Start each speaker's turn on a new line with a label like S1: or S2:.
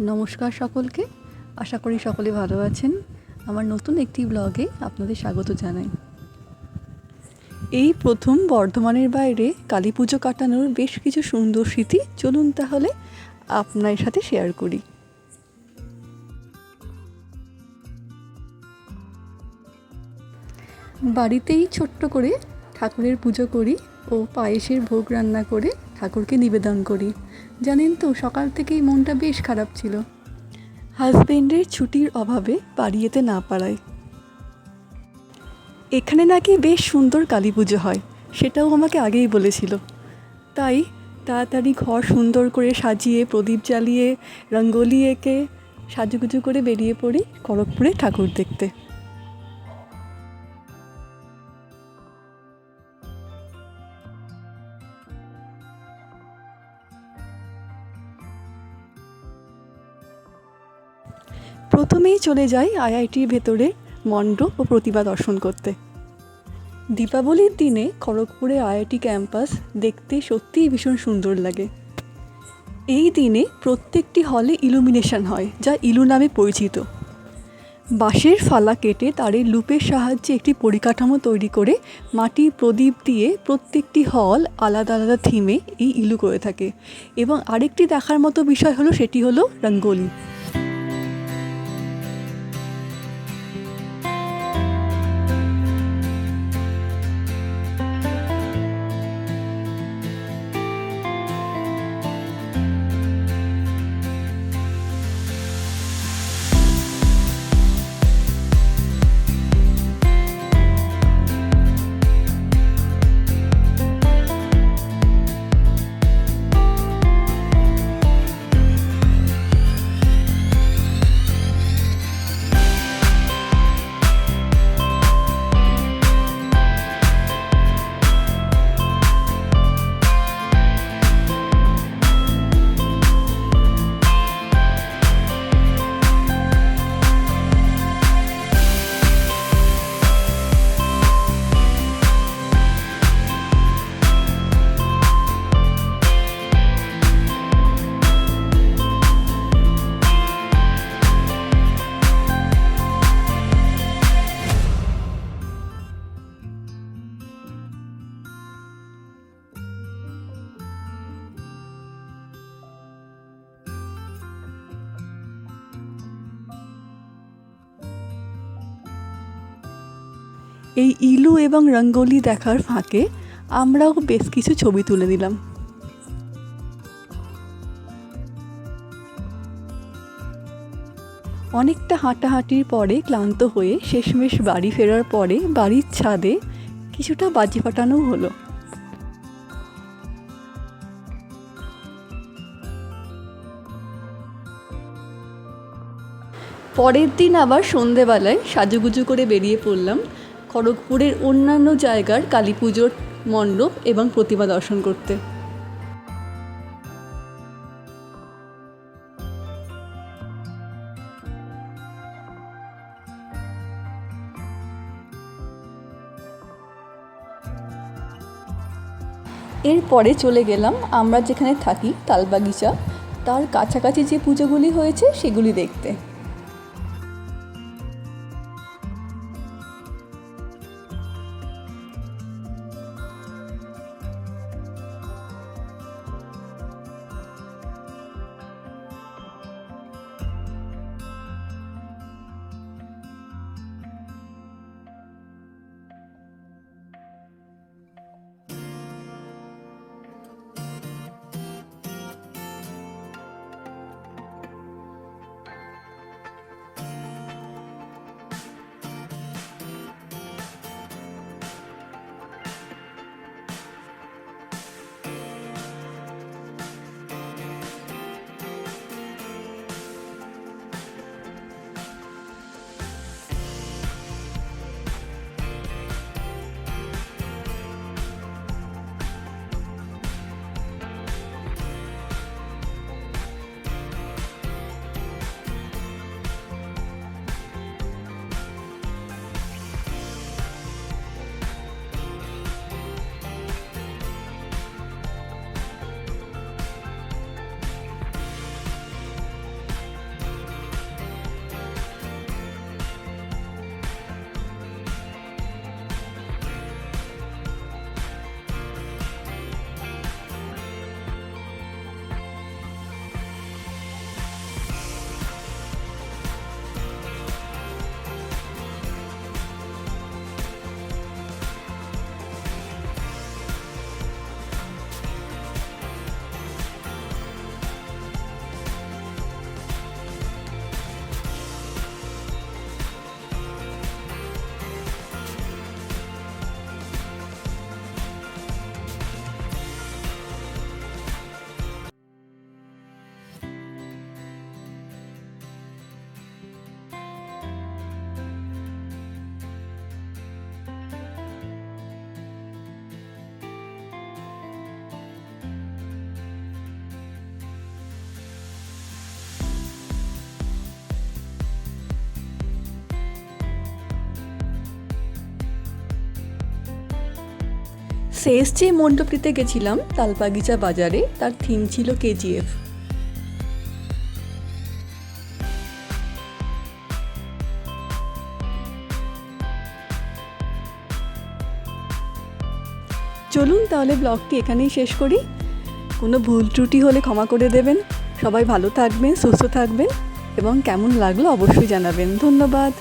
S1: নমস্কার সকলকে। আশা করি সকলে ভালো আছেন। আমার নতুন একটি ব্লগে আপনাদের স্বাগত জানাই। এই প্রথম বর্ধমানের বাইরে কালী পুজো কাটানোর বেশ কিছু সুন্দর স্মৃতি চলুন তাহলে আপনার সাথে শেয়ার করি। বাড়িতেই ছোট্ট করে ঠাকুরের পুজো করি ও পায়েসের ভোগ রান্না করে ঠাকুরকে নিবেদন করি। জানেন তো, সকাল থেকেই মনটা বেশ খারাপ ছিল। হাজবেন্ডের ছুটির অভাবে বাড়ি যেতে না পারায়। এখানে নাকি বেশ সুন্দর কালী পুজো হয়, সেটাও আমাকে আগেই বলেছিল। তাই তাড়াতাড়ি ঘর সুন্দর করে সাজিয়ে, প্রদীপ জ্বালিয়ে, রঙ্গোলি এঁকে সাজুগুজু করে বেরিয়ে পড়ি খড়গপুরে ঠাকুর দেখতে। প্রথমেই চলে যাই আইআইটির ভেতরে মণ্ডপ ও প্রতিভা দর্শন করতে। দীপাবলির দিনে খড়গপুরে আইআইটি ক্যাম্পাস দেখতে সত্যিই ভীষণ সুন্দর লাগে। এই দিনে প্রত্যেকটি হলে ইলুমিনেশন হয়, যা ইলু নামে পরিচিত। বাঁশের ফালা কেটে তারে লুপের সাহায্যে একটি পরিকাঠামো তৈরি করে মাটির প্রদীপ দিয়ে প্রত্যেকটি হল আলাদা আলাদা থিমে এই ইলু করে থাকে। এবং আরেকটি দেখার মতো বিষয় হলো, সেটি হলো রঙ্গোলি। এই ইলু এবং রঙ্গোলি দেখার ফাঁকে আমরাও বেশ কিছু ছবি তুলে নিলাম। অনেকটা হাঁটাহাঁটির পরে ক্লান্ত হয়ে শেষমেশ বাড়ি ফেরার পরে বাড়ির ছাদে কিছুটা বাজি ফাটানো হলো। পরের দিন আবার সন্ধেবেলায় সাজুগুজু করে বেরিয়ে পড়লাম খড়গপুরের অন্যান্য জায়গার কালী পুজোর মণ্ডপ এবং প্রতিমা দর্শন করতে। এরপরে চলে গেলাম আমরা যেখানে থাকি, তালবাগিচা। তার কাছাকাছি যে পুজোগুলি হয়েছে, সেগুলি দেখতে। শেষ যে মণ্ডপটিতে গেছিলাম, তালবাগিচা বাজারে। তার থিম ছিল কেজিএফ চলুন তাহলে ব্লগটি এখানেই শেষ করি। কোনো ভুল ত্রুটি হলে ক্ষমা করে দেবেন। সবাই ভালো থাকবেন, সুস্থ থাকবেন এবং কেমন লাগল অবশ্যই জানাবেন। ধন্যবাদ।